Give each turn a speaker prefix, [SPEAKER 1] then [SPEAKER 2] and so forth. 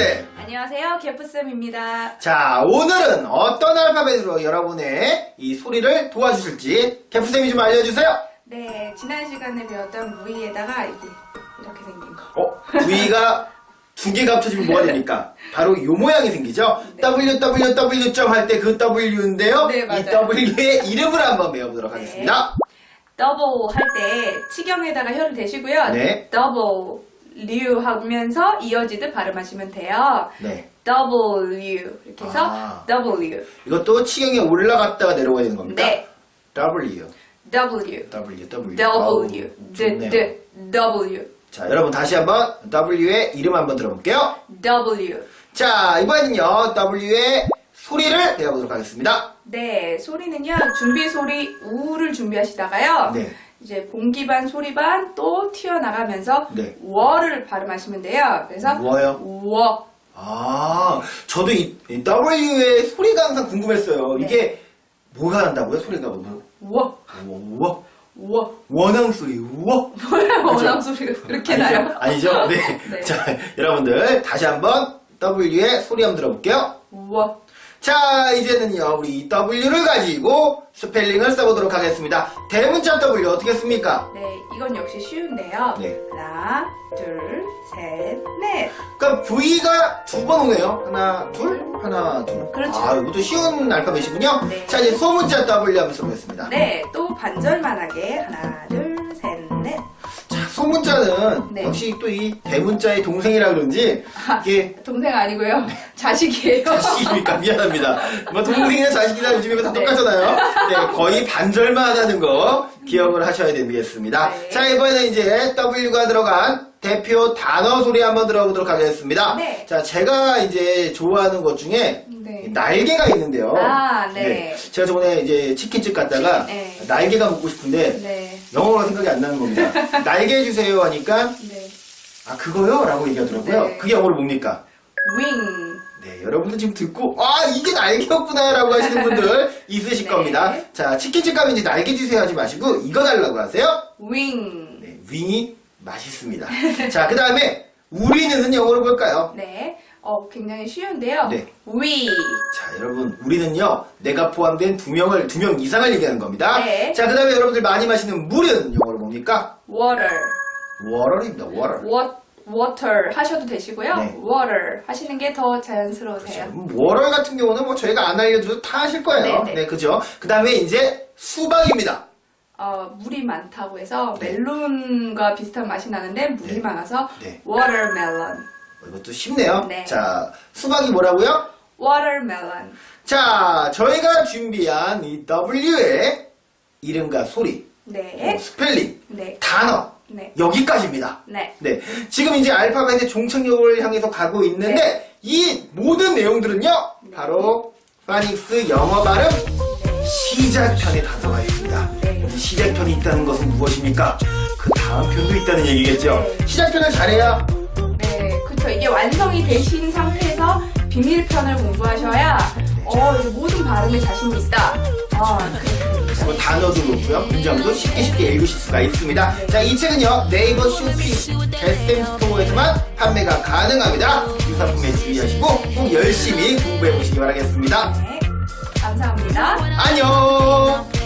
[SPEAKER 1] 쌤.
[SPEAKER 2] 안녕하세요, 개프쌤입니다.
[SPEAKER 1] 자, 오늘은 어떤 알파벳으로 여러분의 이 소리를 도와주실지 개프쌤이 좀 알려주세요.
[SPEAKER 2] 네, 지난 시간에 배웠던 V에다가 이게 이렇게 생긴 거.
[SPEAKER 1] 어, V가 두 개가 합쳐지면 뭐가 됩니까? 바로 이 모양이 생기죠?
[SPEAKER 2] 네.
[SPEAKER 1] www 점할때 그 W인데요.
[SPEAKER 2] 네,
[SPEAKER 1] 이
[SPEAKER 2] 맞아요.
[SPEAKER 1] W의 이름을 한번 배워보도록
[SPEAKER 2] 네.
[SPEAKER 1] 하겠습니다.
[SPEAKER 2] 더블 할 때 치경에다가 혀를 대시고요.
[SPEAKER 1] 네.
[SPEAKER 2] 더블 류 하면서 이어지듯 발음하시면 돼요.
[SPEAKER 1] 네.
[SPEAKER 2] W 이렇게 해서
[SPEAKER 1] 아.
[SPEAKER 2] W.
[SPEAKER 1] 이것도 치경에 올라갔다가 내려가야 되는 겁니까?
[SPEAKER 2] 네.
[SPEAKER 1] W.
[SPEAKER 2] W.
[SPEAKER 1] W, W.
[SPEAKER 2] W. D,
[SPEAKER 1] 좋네요.
[SPEAKER 2] D, W.
[SPEAKER 1] 자, 여러분 다시 한번 W의 이름 한번 들어볼게요.
[SPEAKER 2] W.
[SPEAKER 1] 자, 이번에는요, W의 소리를 배워보도록 하겠습니다.
[SPEAKER 2] 네, 소리는요, 준비 소리 우를 준비하시다가요.
[SPEAKER 1] 네.
[SPEAKER 2] 이제 봉기반 소리 반 또 튀어나가면서
[SPEAKER 1] 네.
[SPEAKER 2] 워를 발음하시면 돼요. 그래서
[SPEAKER 1] 뭐요?
[SPEAKER 2] 워.
[SPEAKER 1] 아, 저도 이, 이 W의 소리가 항상 궁금했어요.
[SPEAKER 2] 네.
[SPEAKER 1] 이게 뭐가 난다고요? 소리가 뭐?
[SPEAKER 2] 워.
[SPEAKER 1] 우와,
[SPEAKER 2] 워.
[SPEAKER 1] 원앙 소리, 우와.
[SPEAKER 2] 원앙 소리가 그렇게 나요?
[SPEAKER 1] 아니죠? 네.
[SPEAKER 2] 네.
[SPEAKER 1] 자, 여러분들 다시 한번 W의 소리 한번 들어볼게요.
[SPEAKER 2] 워.
[SPEAKER 1] 자, 이제는요, 우리 이 W를 가지고 스펠링을 써보도록 하겠습니다. 대문자 W 어떻게 씁니까?
[SPEAKER 2] 네, 이건 역시 쉬운데요.
[SPEAKER 1] 네.
[SPEAKER 2] 하나, 둘, 셋, 넷.
[SPEAKER 1] 그러니까 V가 두 번 오네요. 하나, 둘, 하나, 둘.
[SPEAKER 2] 그렇죠.
[SPEAKER 1] 아, 이것도 쉬운 알파벳이군요.
[SPEAKER 2] 네.
[SPEAKER 1] 자, 이제 소문자 W 한번 써보겠습니다.
[SPEAKER 2] 네, 또 반절만하게 하나, 둘,
[SPEAKER 1] 소문자는
[SPEAKER 2] 네.
[SPEAKER 1] 역시 또 이 대문자의 동생이라 그런지 이게
[SPEAKER 2] 동생 아니고요. 자식이에요.
[SPEAKER 1] 자식이니까 미안합니다. 뭐 동생이나 자식이나 요즘에 다
[SPEAKER 2] 네.
[SPEAKER 1] 똑같잖아요. 네, 거의 반절만 하는 거 기억을 하셔야 되겠습니다.
[SPEAKER 2] 네.
[SPEAKER 1] 자, 이번에는 이제 W가 들어간 대표 단어 소리 한번 들어보도록 하겠습니다.
[SPEAKER 2] 네.
[SPEAKER 1] 자, 제가 이제 좋아하는 것 중에
[SPEAKER 2] 네.
[SPEAKER 1] 날개가 있는데요.
[SPEAKER 2] 아, 네.
[SPEAKER 1] 제가 저번에 이제 치킨집 갔다가
[SPEAKER 2] 네.
[SPEAKER 1] 날개가 먹고 싶은데
[SPEAKER 2] 네.
[SPEAKER 1] 영어가 생각이 안 나는 겁니다. 날개 주세요 하니까
[SPEAKER 2] 네.
[SPEAKER 1] 아 그거요? 라고 얘기하더라고요.
[SPEAKER 2] 네.
[SPEAKER 1] 그게 영어로 뭡니까?
[SPEAKER 2] 윙.
[SPEAKER 1] 네, 여러분들 지금 듣고 아 이게 날개였구나 라고 하시는 분들 있으실
[SPEAKER 2] 네.
[SPEAKER 1] 겁니다. 자, 치킨집 가면 이제 날개 주세요 하지 마시고 이거 달라고 하세요.
[SPEAKER 2] 윙.
[SPEAKER 1] 네, 윙이 맛있습니다. 자, 그 다음에 우리는 영어로 볼까요?
[SPEAKER 2] 네. 어, 굉장히 쉬운데요.
[SPEAKER 1] 네.
[SPEAKER 2] 위.
[SPEAKER 1] 자, 여러분, 우리는요, 내가 포함된 두 명을, 두 명 이상을 얘기하는 겁니다.
[SPEAKER 2] 네.
[SPEAKER 1] 자, 그 다음에 여러분들 많이 마시는 물은 영어로 뭡니까?
[SPEAKER 2] water.
[SPEAKER 1] water입니다, water.
[SPEAKER 2] wa- water 하셔도 되시고요.
[SPEAKER 1] 네.
[SPEAKER 2] water 하시는 게 더 자연스러우세요.
[SPEAKER 1] 음, water 같은 경우는 뭐 저희가 안 알려드려도 다 하실 거예요.
[SPEAKER 2] 네,
[SPEAKER 1] 네,
[SPEAKER 2] 네.
[SPEAKER 1] 그죠? 그 다음에 이제 수박입니다.
[SPEAKER 2] 어, 물이 많다고 해서
[SPEAKER 1] 네.
[SPEAKER 2] 멜론과 비슷한 맛이 나는데 물이
[SPEAKER 1] 네.
[SPEAKER 2] 많아서
[SPEAKER 1] 네.
[SPEAKER 2] watermelon.
[SPEAKER 1] 어, 이것도 쉽네요.
[SPEAKER 2] 네.
[SPEAKER 1] 자, 수박이 뭐라고요?
[SPEAKER 2] watermelon.
[SPEAKER 1] 자, 저희가 준비한 이 W의 이름과 소리,
[SPEAKER 2] 네.
[SPEAKER 1] 어, 스펠링,
[SPEAKER 2] 네.
[SPEAKER 1] 단어,
[SPEAKER 2] 네.
[SPEAKER 1] 여기까지입니다.
[SPEAKER 2] 네.
[SPEAKER 1] 네. 지금 이제 알파벳의 종착역을 향해서 가고 있는데,
[SPEAKER 2] 네.
[SPEAKER 1] 이 모든 내용들은요, 바로 파닉스 영어 발음 시작편에 단어가 있습니다.
[SPEAKER 2] 네.
[SPEAKER 1] 시작편이 있다는 것은 무엇입니까? 그 다음 편도 있다는 얘기겠죠.
[SPEAKER 2] 네.
[SPEAKER 1] 시작편을 잘해야
[SPEAKER 2] 네, 그렇죠. 이게 완성이 되신 상태에서 비밀편을 공부하셔야 어, 이제 모든 발음에 자신이 있다. 아.
[SPEAKER 1] 뭐 단어도 그렇고요. 문장도 쉽게 쉽게 읽으실 수가 있습니다. 자, 이 책은요, 네이버 쇼핑, 개쌤 스토어에서만 판매가 가능합니다. 유사품에 주의하시고 꼭 열심히 공부해 보시기 바라겠습니다.
[SPEAKER 2] 네. 감사합니다.
[SPEAKER 1] 안녕!